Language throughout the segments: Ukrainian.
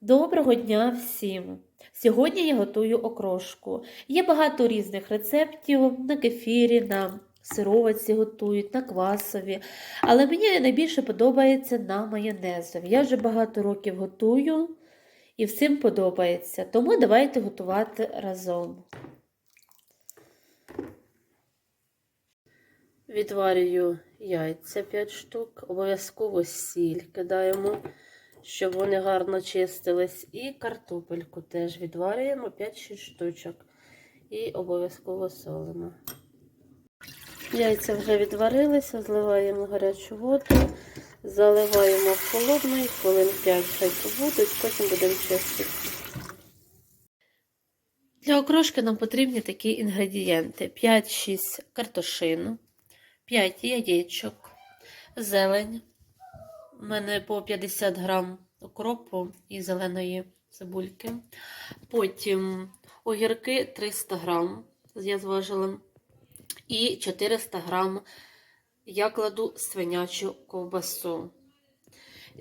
Доброго дня всім! Сьогодні я готую окрошку. Є багато різних рецептів на кефірі, на сироватці готують, на квасові. Але мені найбільше подобається на майонезові. Я вже багато років готую і всім подобається. Тому давайте готувати разом. Відварюю яйця 5 штук, обов'язково сіль кидаємо, щоб вони гарно чистились. І картопельку теж відварюємо 5-6 штучок. І обов'язково солимо. Яйця вже відварилися, зливаємо гарячу воду, заливаємо в холодну і хвилин 5 хай побудуть, потім будемо чистити. Для окрошки нам потрібні такі інгредієнти: 5-6 картошин, 5 яєчок, зелень. У мене по 50 грам укропу і зеленої цибульки. Потім огірки 300 грам, я зважила. І 400 грам я кладу свинячу ковбасу.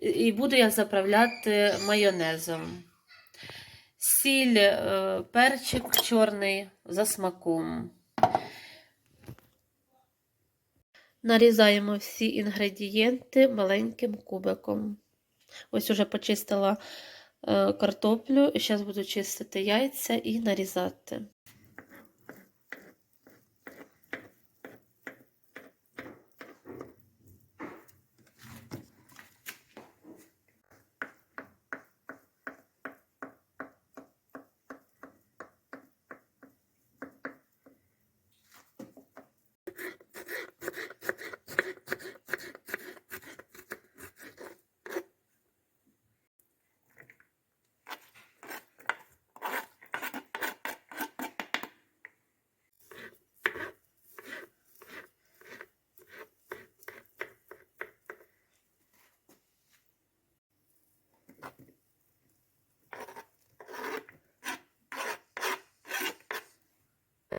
І буду я заправляти майонезом. Сіль, е, перчик чорний за смаком. Нарізаємо всі інгредієнти маленьким кубиком. Ось уже почистила е, картоплю, зараз буду чистити яйця і нарізати.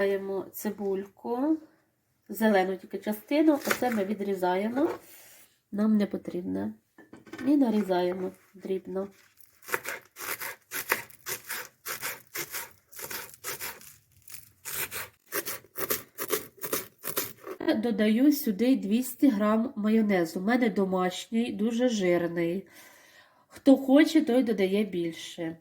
Даємо цибульку, зелену тільки частину, оце ми відрізаємо, нам не потрібне. І нарізаємо дрібно. Додаю сюди 200 грам майонезу. У мене домашній, дуже жирний. Хто хоче, той додає більше.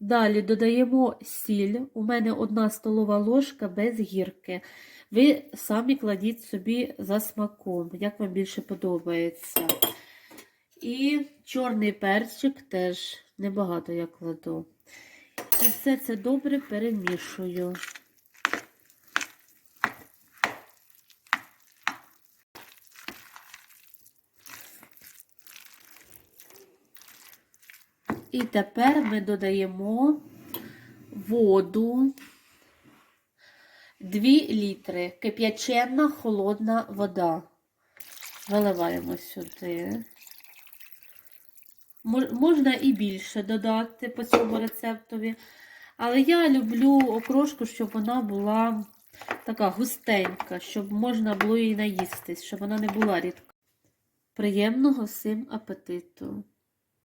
Далі додаємо сіль. У мене одна столова ложка без гірки. Ви самі кладіть собі за смаком, як вам більше подобається. І чорний перчик теж небагато я кладу. І все це добре перемішую. І тепер ми додаємо воду 2 літри, кип'ячена холодна вода. Виливаємо сюди. Можна і більше додати по цьому рецептові. Але я люблю окрошку, щоб вона була така густенька, щоб можна було її наїстись, щоб вона не була рідка. Приємного всім апетиту!